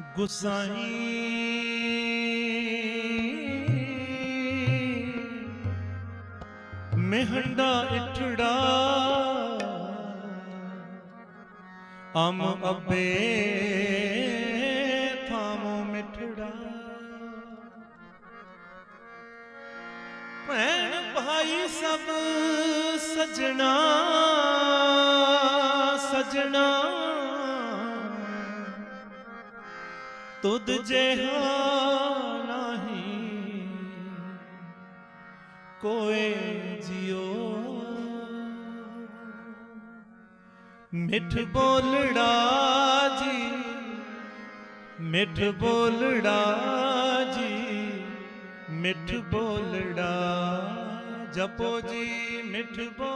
ਗੁਸਾਈ। ਮਿਹੰਡਾ ਇਠੜਾ। ਅਮ ਅਬੇ ਥਾਮੋ ਮਿਠੜਾ। ਭੈਣ ਭਾਈ ਸਭ ਸਜਣਾ ਸਜਣਾ। ਤੁਧ ਜਿਹਾ ਨਹੀਂ ਕੋਏ ਜਿਉ। ਮਿੱਠ ਬੋਲੜਾ ਜੀ, ਮਿੱਠ ਬੋਲੜਾ ਜੀ, ਮਿੱਠ ਬੋਲੜਾ ਜਪੋ ਜੀ, ਮਿੱਠ ਬੋਲ